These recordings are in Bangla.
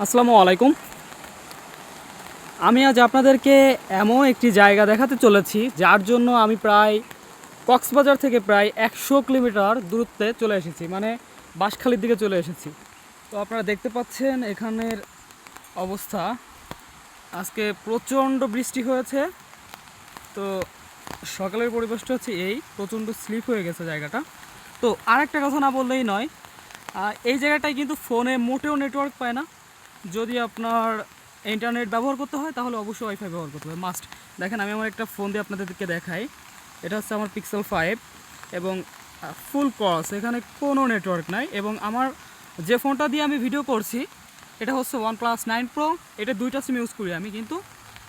আসসালামু আলাইকুম। আমি আজ আপনাদেরকে এমন একটি জায়গা দেখাতে চলেছি, যার জন্য আমি প্রায় কক্সবাজার থেকে প্রায় একশো কিলোমিটার দূরত্বে চলে এসেছি মানে বাঁশখালীর দিকে চলে এসেছি। তো আপনারা দেখতে পাচ্ছেন এখানের অবস্থা। আজকে প্রচণ্ড বৃষ্টি হয়েছে, তো সকালের পরিবেশটা হচ্ছে এই, প্রচণ্ড স্লিপ হয়ে গেছে জায়গাটা। তো আরেকটা কথা না বললেই নয় এই জায়গাটায় কিন্তু ফোনে মোটেও নেটওয়ার্ক পায় না। যদি আপনার ইন্টারনেট ব্যবহার করতে হয়, তাহলে অবশ্যই ওয়াইফাই ব্যবহার করতে হবে। মাস্ট দেখেন, আমি আমার একটা ফোন দিয়ে আপনাদেরকে দেখাই। এটা হচ্ছে আমার পিক্সেল ফাইভ এবং ফুল ক্রস এখানে কোনো নেটওয়ার্ক নাই এবং আমার যে ফোনটা দিয়ে আমি ভিডিও করছি, এটা হচ্ছে ওয়ান প্লাস নাইন প্রো এটা দুইটা সিম ইউজ করি আমি, কিন্তু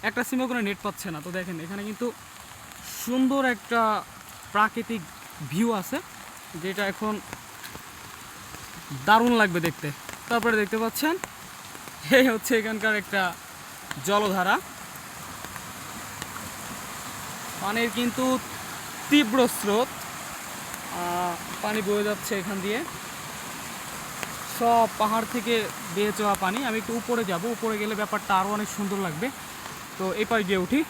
একটা সিমে কোনো নেট পাচ্ছে না। তো দেখেন, এখানে কিন্তু সুন্দর একটা প্রাকৃতিক ভিউ আছে, যেটা এখন দারুণ লাগবে দেখতে। তারপরে দেখতে পাচ্ছেন এই হচ্ছে এখানকার একটা জলধারা। পানির কিন্তু তীব্র স্রোত। পানি বয়ে যাচ্ছে এখান দিয়ে। সব পাহাড় থেকে বেয়ে যাওয়া পানি। আমি একটু উপরে যাব। উপরে গেলে ব্যাপারটা আরও অনেক সুন্দর লাগবে। তো এই পাশ দিয়ে উঠি।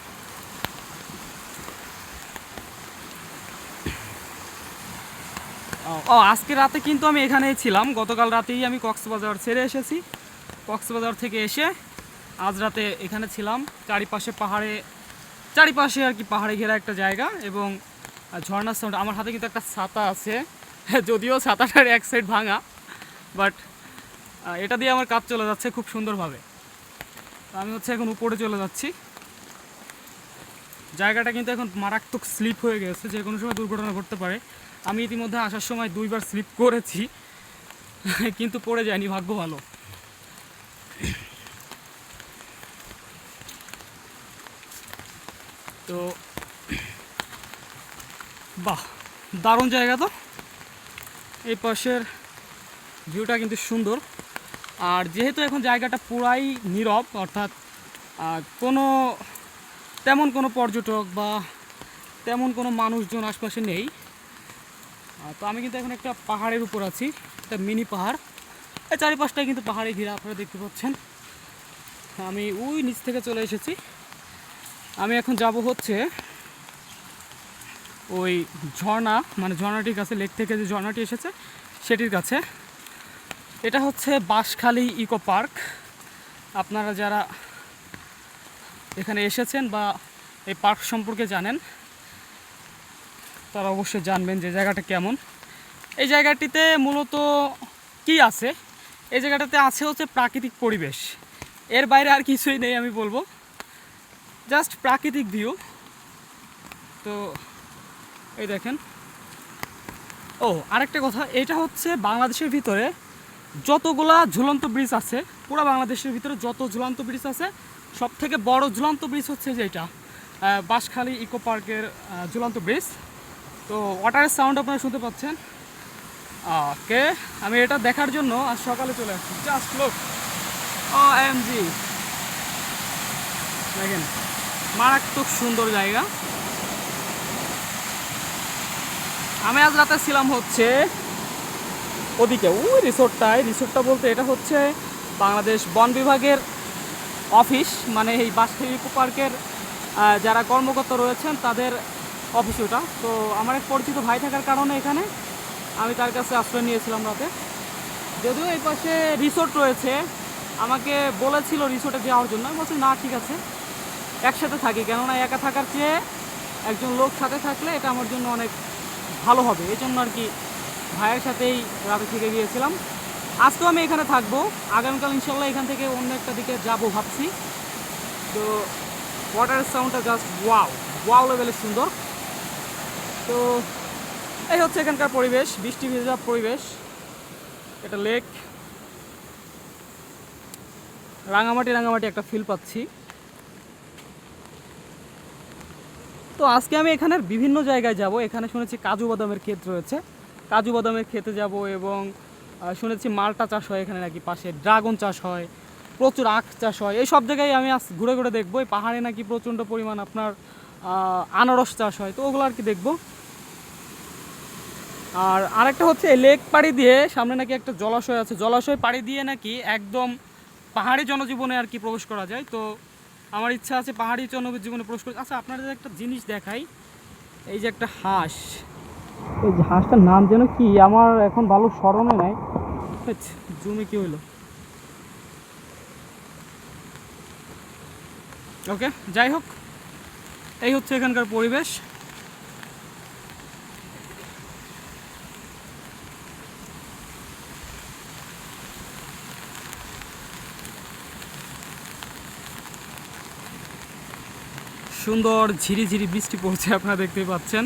ও, আজকে রাতে কিন্তু আমি এখানেই ছিলাম। গতকাল রাতেই আমি কক্সবাজার ছেড়ে এসেছি। কক্সবাজার থেকে এসে আজ রাতে এখানে ছিলাম। চারিপাশে পাহাড়ে, চারিপাশে আর কি পাহাড়ে ঘেরা একটা জায়গা এবং ঝর্ণার সাউন্ড আমার হাতে কিন্তু একটা ছাতা আছে। যদিও ছাতাটার এক সাইড ভাঙা বাট এটা দিয়ে আমার কাজ চলে যাচ্ছে খুব সুন্দরভাবে। আমি হচ্ছে এখন উপরে চলে যাচ্ছি। জায়গাটা কিন্তু এখন মারাত্মক স্লিপ হয়ে গেছে, যে কোনো সময় দুর্ঘটনা ঘটতে পারে। আমি ইতিমধ্যে আসার সময় দুইবার স্লিপ করেছি, কিন্তু পড়ে যায়নি, ভাগ্য ভালো। তো, বাহ, দারুণ জায়গা তো। এই পাশের ভিউটা কিন্তু সুন্দর। আর যেহেতু এখন জায়গাটা পুরাই নীরব, অর্থাৎ কোনো, তেমন কোনো পর্যটক বা তেমন কোনো মানুষজন আশপাশে নেই। তো আমি কিন্তু এখন একটা পাহাড়ের উপর আছি, একটা মিনি পাহাড়। এই চারিপাশটাই কিন্তু পাহাড়ে ঘিরা, আপনারা দেখতে পাচ্ছেন। আমি ওই নিচ থেকে চলে এসেছি। আমি এখন যাব হচ্ছে ওই ঝর্ণা মানে ঝর্ণাটির কাছে, লেক থেকে যে ঝর্ণাটি এসেছে, সেটির কাছে। এটা হচ্ছে বাঁশখালী ইকো পার্ক। আপনারা যারা এখানে এসেছেন বা এই পার্ক সম্পর্কে জানেন, তারা অবশ্যই জানবেন যে জায়গাটা কেমন। এই জায়গাটিতে মূলত কি আছে? এই জায়গাটাতে আছে হচ্ছে প্রাকৃতিক পরিবেশ। এর বাইরে আর কিছুই নেই আমি বলব। জাস্ট প্রাকৃতিক ভিউ। তো এই দেখেন। ও, আরেকটা কথা, এটা হচ্ছে বাংলাদেশের ভিতরে যতগুলা ঝুলন্ত ব্রিজ আছে, পুরো বাংলাদেশের ভিতরে যত ঝুলন্ত ব্রিজ আছে সব থেকে বড় ঝুলন্ত ব্রিজ হচ্ছে যেটা বাঁশখালী ইকো পার্কের ঝুলন্ত ব্রিজ তো ওয়াটারের সাউন্ড আপনারা শুনতে পাচ্ছেন। ওকে, আমি এটা দেখার জন্য আজ সকালে চলে আসছি। জাস্ট লোক ও এম জি দেখেন। মারাত্মক সুন্দর জায়গা। আমি আজ রাতে ছিলাম হচ্ছে ওদিকে। ওই রিসোর্টটায়। রিসোর্টটা বলতে এটা হচ্ছে বাংলাদেশ বন বিভাগের অফিস মানে এই বাসখালী ইকো পার্কের যারা কর্মকর্তা রয়েছেন তাদের অফিস ওটা। তো আমার এক পরিচিত ভাই থাকার কারণে এখানে আমি তার কাছে আশ্রয় নিয়েছিলাম রাতে। যদিও এই পাশে রিসোর্ট রয়েছে। আমাকে বলেছিল রিসোর্টে যাওয়ার জন্য। আমি বলছি, না, ঠিক আছে। একসাথে থাকি। কেননা একা থাকার চেয়ে একজন লোক সাথে থাকলে এটা আমার জন্য অনেক ভালো হবে। এই জন্য আর কি ভাইয়ের সাথেই রাতে থেকে গিয়েছিলাম। আজকেও আমি এখানে থাকব। আগামীকাল ইনশাল্লাহ এখান থেকে অন্য একটা দিকে যাব ভাবছি। তো ওয়াটারের সাউন্ডটা জাস্ট ওয়াও ওয়াও লেভেলের সুন্দর। তো এই হচ্ছে এখানকার পরিবেশ, বৃষ্টি ভেজা পরিবেশ। এটা লেক রাঙামাটি রাঙামাটি একটা ফিল পাচ্ছি। তো আজকে আমি এখানের বিভিন্ন জায়গায় যাব। এখানে শুনেছি কাজু বাদামের ক্ষেত রয়েছে। কাজু বাদামের ক্ষেতে যাব এবং শুনেছি মালটা চাষ হয় এখানে নাকি পাশে, ড্রাগন চাষ হয়, প্রচুর আখ চাষ হয়। এই সব জায়গায় আমি আজ ঘুরে ঘুরে দেখব। এই পাহাড়ে নাকি প্রচণ্ড পরিমাণ আপনার আনারস চাষ হয়। তো ওগুলো আর কি দেখব। আর আরেকটা হচ্ছে লেক পাড়ি দিয়ে সামনে নাকি একটা জলাশয় আছে। জলাশয় পাড়ি দিয়ে নাকি একদম পাহাড়ি জনজীবনে আর কি প্রবেশ করা যায়। তো আমার ইচ্ছা আছে পাহাড়ি জনজীবনে প্রবেশ করে আচ্ছা আপনাদের একটা জিনিস দেখাই। এই যে একটা হাঁস। এই যে হাঁসটার নাম যেন কি? আমার এখন ভালো স্মরণে নাই। জুমে কি হইল? ওকে, যাই হোক। এই হচ্ছে এখানকার পরিবেশ। সুন্দর ঝিরিঝিরি বৃষ্টি পড়ছে আপনারা দেখতে পাচ্ছেন।